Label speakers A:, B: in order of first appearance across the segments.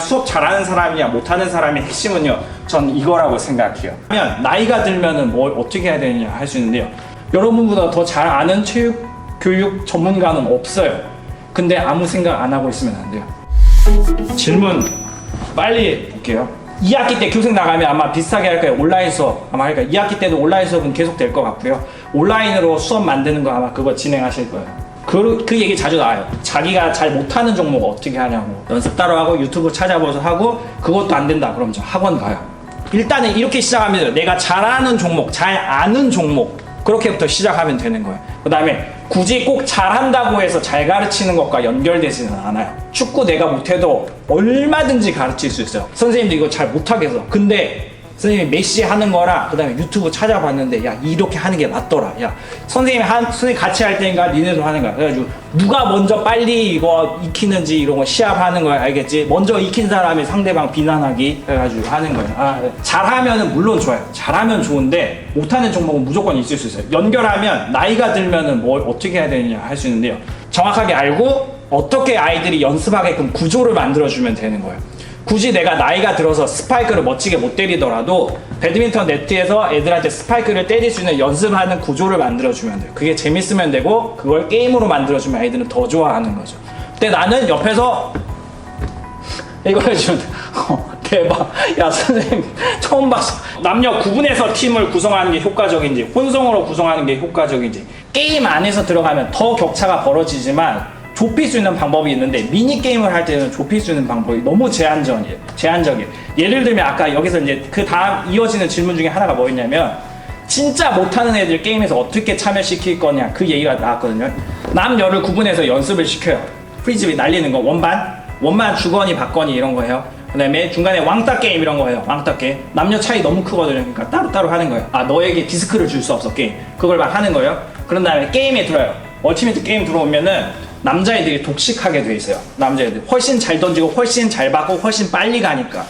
A: 수업 잘하는 사람이냐 못하는 사람의 핵심은요 전 이거라고 생각해요. 그러면 나이가 들면은 뭘 어떻게 해야 되느냐 할 수 있는데요. 여러분보다 더 잘 아는 체육 교육 전문가는 없어요. 근데 아무 생각 안 하고 있으면 안 돼요. 질문 빨리 볼게요. 2학기 때 교생 나가면 아마 비슷하게 할 거예요. 온라인 수업 아마 할 거예요. 2학기 때도 온라인 수업은 계속 될 것 같고요. 온라인으로 수업 만드는 거 아마 그거 진행하실 거예요 그, 그 얘기 자주 나와요. 자기가 잘 못하는 종목 어떻게 하냐고. 연습 따로 하고 유튜브 찾아봐서 하고 그것도 안 된다 그럼 저 학원 가요. 일단은 이렇게 시작하면 내가 잘하는 종목 잘 아는 종목. 그렇게부터 시작하면 되는 거예요. 그 다음에 굳이 꼭 잘한다고 해서 잘 가르치는 것과 연결되지는 않아요. 축구 내가 못해도 얼마든지 가르칠 수 있어요. 선생님도 이거 잘 못하겠어 근데 선생님이 메시 하는 거랑 그다음에 유튜브 찾아봤는데 야 이렇게 하는 게 맞더라. 야 선생님이 한 선생님 같이 할 때인가 니네도 하는 거야. 그래가지고 누가 먼저 빨리 이거 익히는지 이런 거 시합하는 거야 알겠지? 먼저 익힌 사람이 상대방 비난하기 해가지고 하는 거예요. 아, 네. 잘하면은 물론 좋아요. 잘하면 좋은데 못하는 종목은 무조건 있을 수 있어요. 연결하면 나이가 들면은 뭘 어떻게 해야 되느냐 할 수 있는데요. 정확하게 알고 어떻게 아이들이 연습하게끔 구조를 만들어주면 되는 거예요. 굳이 내가 나이가 들어서 스파이크를 멋지게 못 때리더라도 배드민턴 네트에서 애들한테 스파이크를 때릴 수 있는 연습하는 구조를 만들어주면 돼요. 그게 재밌으면 되고 그걸 게임으로 만들어주면 아이들은 더 좋아하는 거죠. 근데 나는 옆에서 이거 해주면 어, 대박. 야 선생님 처음 봤어. 남녀 구분해서 팀을 구성하는 게 효과적인지 혼성으로 구성하는 게 효과적인지 게임 안에서 들어가면 더 격차가 벌어지지만 좁힐 수 있는 방법이 있는데 미니 게임을 할 때는 좁힐 수 있는 방법이 너무 제한적이에요. 제한적이에요. 예를 들면 아까 여기서 이제 그 다음 이어지는 질문 중에 하나가 뭐였냐면 진짜 못하는 애들 게임에서 어떻게 참여시킬 거냐 그 얘기가 나왔거든요. 남녀를 구분해서 연습을 시켜요. 프리즈비 날리는 거 원반, 원반 주거니 받거니 이런 거 해요. 그다음에 중간에 왕따 게임 이런 거 해요. 왕따 게임. 남녀 차이 너무 크거든요. 그러니까 따로따로 하는 거예요. 아 너에게 디스크를 줄 수 없어 게임. 그걸 막 하는 거예요. 그런 다음에 게임에 들어요. 얼티미트 게임 들어오면은 남자애들이 독식하게 돼 있어요. 남자애들 훨씬 잘 던지고 훨씬 잘 받고 훨씬 빨리 가니까.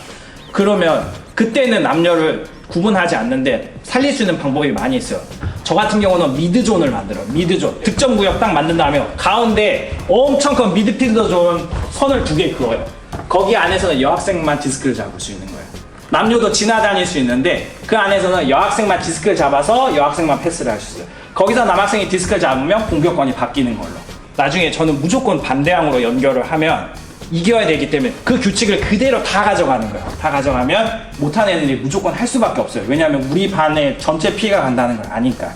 A: 그러면 그때는 남녀를 구분하지 않는데 살릴 수 있는 방법이 많이 있어요. 저 같은 경우는 미드존을 만들어요. 미드존. 득점 구역 딱 만든 다음에 가운데 엄청 큰 미드필더 존 선을 두 개 그어요. 거기 안에서는 여학생만 디스크를 잡을 수 있는 거예요. 남녀도 지나다닐 수 있는데 그 안에서는 여학생만 디스크를 잡아서 여학생만 패스를 할 수 있어요. 거기서 남학생이 디스크를 잡으면 공격권이 바뀌는 걸로. 나중에 저는 무조건 반대항으로 연결을 하면 이겨야 되기 때문에 그 규칙을 그대로 다 가져가는 거예요. 다 가져가면 못하는 애들이 무조건 할 수밖에 없어요. 왜냐하면 우리 반에 전체 피해가 간다는 걸 아니까.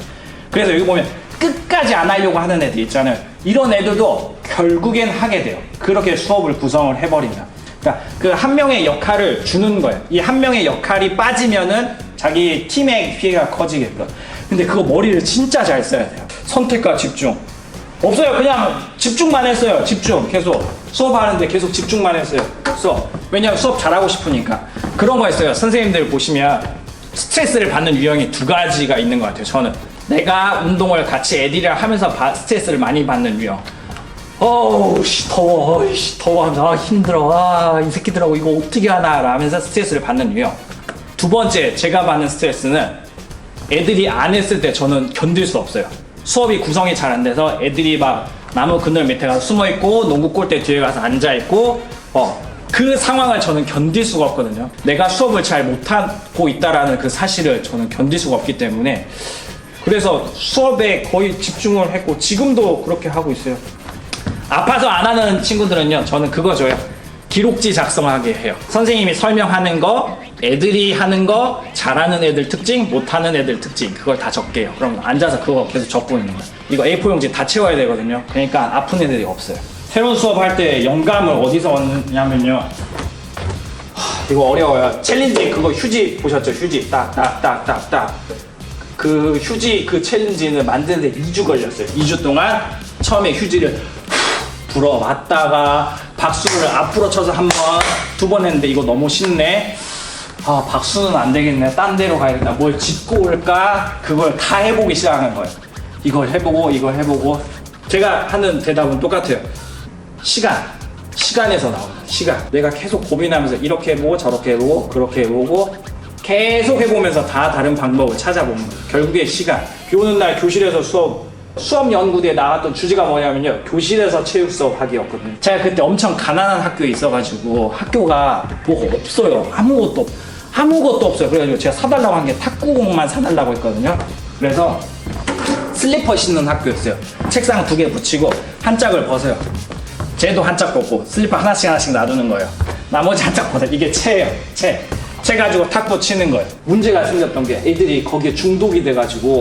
A: 그래서 여기 보면 끝까지 안 하려고 하는 애들 있잖아요. 이런 애들도 결국엔 하게 돼요. 그렇게 수업을 구성을 해버리면. 그러니까 그 한 명의 역할을 주는 거예요. 이 한 명의 역할이 빠지면은 자기 팀의 피해가 커지겠죠. 근데 그거 머리를 진짜 잘 써야 돼요. 선택과 집중. 없어요. 그냥 집중만 했어요. 집중. 계속. 수업하는데 계속 집중만 했어요. 수업. 왜냐면 수업 잘하고 싶으니까. 그런 거 있어요. 선생님들 보시면 스트레스를 받는 유형이 두 가지가 있는 것 같아요. 저는. 내가 운동을 같이 애들이랑 하면서 바- 스트레스를 많이 받는 유형. 어우, 씨, 더워. 어이, 씨, 더워. 나 힘들어. 아, 이 새끼들하고 이거 어떻게 하나. 라면서 스트레스를 받는 유형. 두 번째, 제가 받는 스트레스는 애들이 안 했을 때 저는 견딜 수 없어요. 수업이 구성이 잘 안 돼서 애들이 막 나무 그늘 밑에 가서 숨어 있고 농구 골대 뒤에 가서 앉아 있고 어. 그 상황을 저는 견딜 수가 없거든요. 내가 수업을 잘 못하고 있다라는 그 사실을 저는 견딜 수가 없기 때문에 그래서 수업에 거의 집중을 했고 지금도 그렇게 하고 있어요. 아파서 안 하는 친구들은요, 저는 그거 줘요. 기록지 작성하게 해요. 선생님이 설명하는 거, 애들이 하는 거, 잘하는 애들 특징, 못하는 애들 특징, 그걸 다 적게요. 그럼 앉아서 그거 계속 적고 있는 거예요. 이거 A4 용지 다 채워야 되거든요. 그러니까 아픈 애들이 없어요. 새로운 수업할 때 영감을 어디서 얻냐면요. 하, 이거 어려워요. 챌린지 그거 휴지 보셨죠? 휴지 딱딱딱딱 딱. 그 휴지 그 챌린지는 만드는데 2주 걸렸어요. 2주 동안 처음에 휴지를 불어왔다가 박수를 앞으로 쳐서 한 번, 두 번 했는데 이거 너무 쉽네. 아, 박수는 안 되겠네. 딴 데로 가야겠다. 뭘 짚고 올까? 그걸 다 해보기 시작하는 거예요. 이걸 해보고, 이걸 해보고. 제가 하는 대답은 똑같아요. 시간. 시간에서 나옵니다. 시간. 내가 계속 고민하면서 이렇게 해보고, 저렇게 해보고, 그렇게 해보고, 계속 해보면서 다 다른 방법을 찾아보는 거예요. 결국에 시간. 비 오는 날 교실에서 수업 수업 연구대에 나갔던 주제가 뭐냐면요. 교실에서 체육 수업 하기였거든요. 제가 그때 엄청 가난한 학교에 있어가지고 학교가 뭐가 없어요. 아무것도 없- 아무것도 없어요. 그래가지고 제가 사달라고 한 게 탁구공만 사달라고 했거든요. 그래서 슬리퍼 신는 학교였어요. 책상 두 개 붙이고 한 짝을 벗어요. 쟤도 한 짝 벗고 슬리퍼 하나씩 하나씩 놔두는 거예요. 나머지 한 짝 벗어. 이게 채예요. 채. 채 가지고 탁구 치는 거예요. 문제가 생겼던 게 애들이 거기에 중독이 돼가지고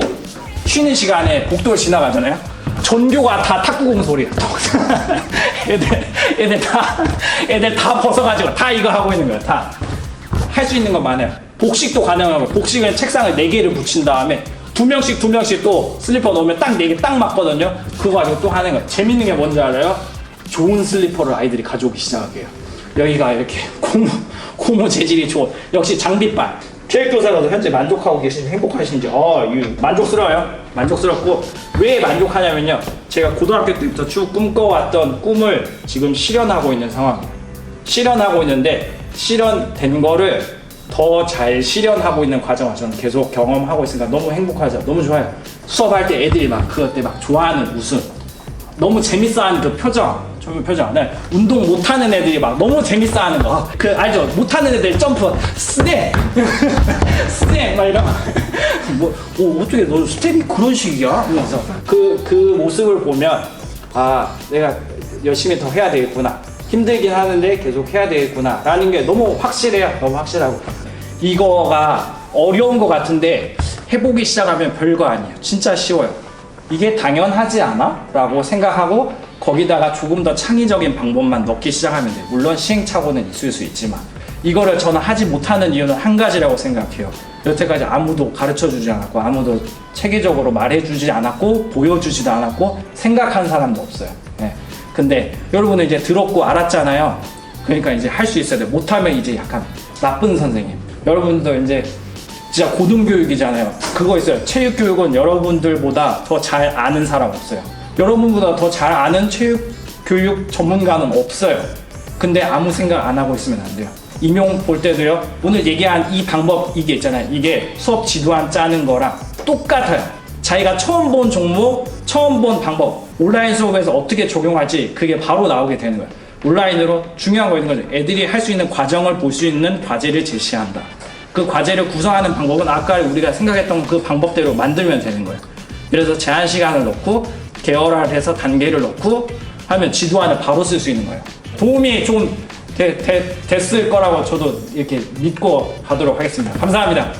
A: 쉬는 시간에 복도를 지나가잖아요. 전교가 다 탁구공 소리야. 애들 애들 다 애들 다 벗어가지고 다 이거 하고 있는 거야. 다. 할 수 있는 건 많아요. 복식도 가능하고 복식은 책상을 네 개를 붙인 다음에 두 명씩 두 명씩 또 슬리퍼 넣으면 딱네개딱 맞거든요. 그거 가지고 또 하는 거예요. 재밌는 게 뭔지 알아요? 좋은 슬리퍼를 아이들이 가져오기 시작해요. 여기가 이렇게 고무 고무 재질이 좋은 역시 장비빨. 교육교사로도 현재 만족하고 계신지 행복하신지 어, 이 만족스러워요. 만족스럽고 왜 만족하냐면요. 제가 고등학교 때부터 쭉 꿈꿔왔던 꿈을 지금 실현하고 있는 상황이에요. 실현하고 있는데 실현된 거를 더 잘 실현하고 있는 과정을 저는 계속 경험하고 있으니까 너무 행복하죠. 너무 좋아요. 수업할 때 애들이 막 그것 때 막 좋아하는 웃음. 너무 재밌어하는 그 표정. 저 표정. 네. 운동 못하는 애들이 막 너무 재밌어하는 거. 그 알죠? 못하는 애들 점프 스텝 스텝 막 이런. 뭐, 뭐 어떻게 너 스텝이 그런 식이야? 그래서 그그 모습을 보면 아 내가 열심히 더 해야 되겠구나. 힘들긴 하는데 계속 해야 되겠구나. 라는 게 너무 확실해요. 너무 확실하고. 이거가 어려운 것 같은데 해보기 시작하면 별거 아니에요. 진짜 쉬워요. 이게 당연하지 않아? 라고 생각하고 거기다가 조금 더 창의적인 방법만 넣기 시작하면 돼요. 물론 시행착오는 있을 수 있지만 이거를 저는 하지 못하는 이유는 한 가지라고 생각해요. 여태까지 아무도 가르쳐 주지 않았고 아무도 체계적으로 말해 주지 않았고 보여주지도 않았고 생각한 사람도 없어요. 예. 근데 여러분은 이제 들었고 알았잖아요. 그러니까 이제 할 수 있어야 돼. 못하면 이제 약간 나쁜 선생님. 여러분도 이제 진짜 고등교육이잖아요. 그거 있어요. 체육교육은 여러분들보다 더 잘 아는 사람 없어요. 여러분보다 더 잘 아는 체육교육 전문가는 없어요. 근데 아무 생각 안 하고 있으면 안 돼요. 임용 볼 때도요. 오늘 얘기한 이 방법 이게 있잖아요. 이게 수업 지도안 짜는 거랑 똑같아요. 자기가 처음 본 종목, 처음 본 방법, 온라인 수업에서 어떻게 적용할지 그게 바로 나오게 되는 거예요. 온라인으로 중요한 거 있는 거죠. 애들이 할 수 있는 과정을 볼 수 있는 과제를 제시한다. 그 과제를 구성하는 방법은 아까 우리가 생각했던 그 방법대로 만들면 되는 거예요. 그래서 제한 시간을 넣고 계열화해서 단계를 넣고 하면 지도안을 바로 쓸 수 있는 거예요. 도움이 좀 되- 되- 됐을 거라고 저도 이렇게 믿고 가도록 하겠습니다. 감사합니다.